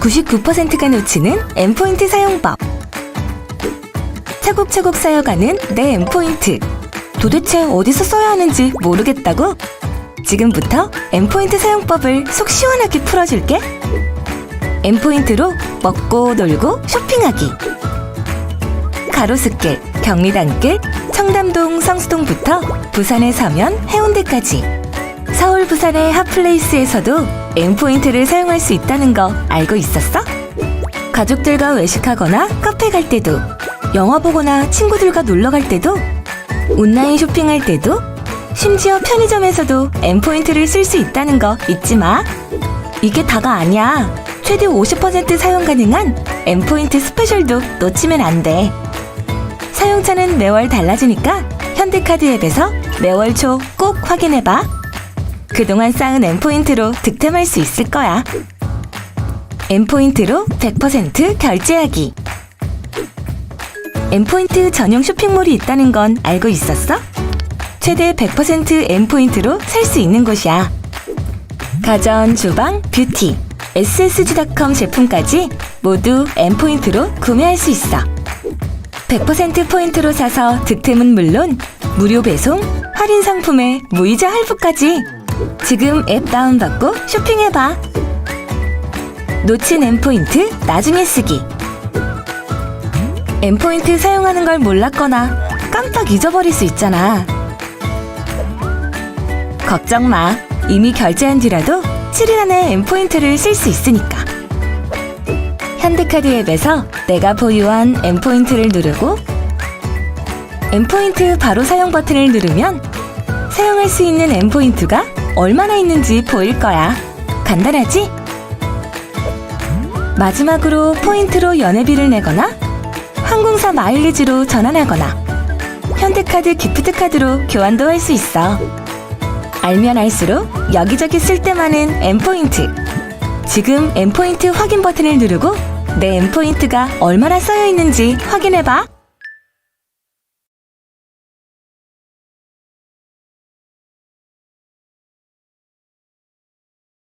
99%가 놓치는 N포인트 사용법. 차곡차곡 쌓여가는 내 N포인트. 도대체 어디서 써야 하는지 모르겠다고? 지금부터 N포인트 사용법을 속 시원하게 풀어줄게. N포인트로 먹고 놀고 쇼핑하기. 가로수길, 경리단길, 청담동 성수동부터 부산의 서면 해운대까지. 서울 부산의 핫플레이스에서도 N포인트를 사용할 수 있다는 거 알고 있었어? 가족들과 외식하거나 카페 갈 때도, 영화 보거나 친구들과 놀러 갈 때도, 온라인 쇼핑할 때도, 심지어 편의점에서도 N포인트를 쓸 수 있다는 거 잊지 마. 이게 다가 아니야. 최대 50% 사용 가능한 N포인트 스페셜도 놓치면 안 돼. 사용처는 매월 달라지니까 현대카드 앱에서 매월 초 꼭 확인해봐. 그동안 쌓은 N포인트로 득템할 수 있을 거야. N포인트로 100% 결제하기. N포인트 전용 쇼핑몰이 있다는 건 알고 있었어? 최대 100% N포인트로 살 수 있는 곳이야. 가전, 주방, 뷰티, ssg.com 제품까지 모두 N포인트로 구매할 수 있어. 100% 포인트로 사서 득템은 물론 무료 배송, 할인 상품에 무이자 할부까지 지금 앱 다운받고 쇼핑해봐. 놓친 N포인트 나중에 쓰기. N포인트 사용하는 걸 몰랐거나 깜빡 잊어버릴 수 있잖아. 걱정 마. 이미 결제한 뒤라도 7일 안에 N포인트를 쓸 수 있으니까. 현대카드 앱에서 내가 보유한 N포인트를 누르고 N포인트 바로 사용 버튼을 누르면 사용할 수 있는 N포인트가 얼마나 있는지 보일 거야. 간단하지? 마지막으로 포인트로 연회비를 내거나 항공사 마일리지로 전환하거나 현대카드 기프트카드로 교환도 할 수 있어. 알면 알수록 여기저기 쓸때 많은 N포인트. 지금 N포인트 확인 버튼을 누르고 내 N포인트가 얼마나 쌓여 있는지 확인해봐.